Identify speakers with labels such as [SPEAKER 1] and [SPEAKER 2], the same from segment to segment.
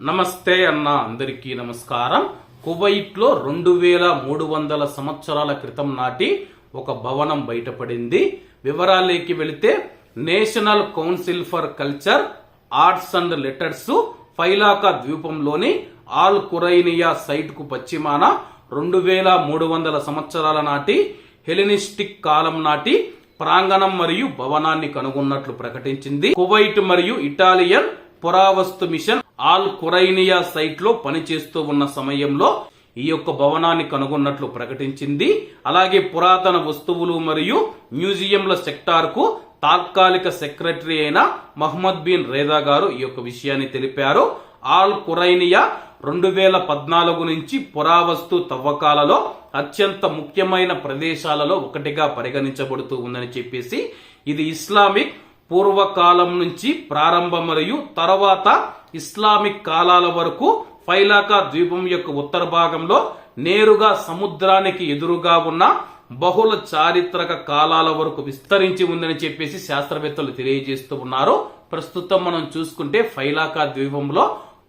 [SPEAKER 1] నమస్తే అన్న అందరికీ నమస్కారం. కువైట్లో రెండు వేల మూడు వందల సంవత్సరాల క్రితం నాటి ఒక భవనం బయటపడింది. వివరాలేకి వెళితే national council for culture arts and letters Failaka ద్వీపంలోని Al Qurainiya సైట్కు పశ్చిమాన రెండు వేల మూడు వందల సంవత్సరాల నాటి హెలినిస్టిక్ కాలం నాటి ప్రాంగణం మరియు భవనాన్ని కనుగొన్నట్లు ప్రకటించింది. కువైట్ మరియు ఇటాలియన్ పురావస్తు మిషన్ ఆల్ కురైనియా సైట్లో పనిచేస్తూ ఉన్న సమయంలో ఈ యొక్క భవనాన్ని కనుగొన్నట్లు ప్రకటించింది. అలాగే పురాతన వస్తువులు మరియు మ్యూజియంల సెక్టార్కు తాత్కాలిక సెక్రటరీ అయిన మహమ్మద్ బిన్ రేదా గారు ఈ యొక్క విషయాన్ని తెలిపారు. ఆల్ కురైనియా రెండు వేల పద్నాలుగు నుంచి పురావస్తు తవ్వకాలలో అత్యంత ముఖ్యమైన ప్రదేశాలలో ఒకటిగా పరిగణించబడుతూ ఉందని చెప్పేసి ఇది ఇస్లామిక్ పూర్వకాలం నుంచి ప్రారంభ మరియు తర్వాత ఇస్లామిక్ కాలాల వరకు ఫైలాకా ద్వీపం యొక్క ఉత్తర భాగంలో నేరుగా సముద్రానికి ఎదురుగా ఉన్న బహుళ చారిత్రక కాలాల వరకు విస్తరించి ఉందని చెప్పేసి శాస్త్రవేత్తలు తెలియజేస్తూ ఉన్నారు. ప్రస్తుతం మనం చూసుకుంటే ఫైలాకా ద్వీపంలో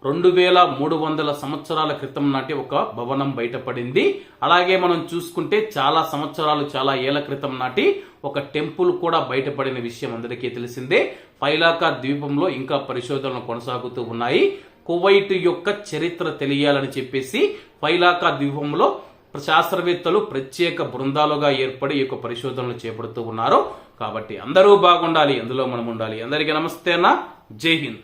[SPEAKER 1] రెండు వేల మూడు వందల సంవత్సరాల క్రితం నాటి ఒక భవనం బయటపడింది. అలాగే మనం చూసుకుంటే చాలా సంవత్సరాలు చాలా ఏళ్ళ క్రితం నాటి ఒక టెంపుల్ కూడా బయటపడిన విషయం అందరికీ తెలిసిందే. ఫైలాకా ద్వీపంలో ఇంకా పరిశోధనలు కొనసాగుతూ ఉన్నాయి. కువైట్ యొక్క చరిత్ర తెలియాలని చెప్పేసి ఫైలాకా ద్వీపంలో శాస్త్రవేత్తలు ప్రత్యేక బృందాలుగా ఏర్పడి ఈ యొక్క పరిశోధనలు చేపడుతూ ఉన్నారు. కాబట్టి అందరూ బాగుండాలి అందులో మనం ఉండాలి. అందరికీ నమస్తే అన్న. జై హింద్.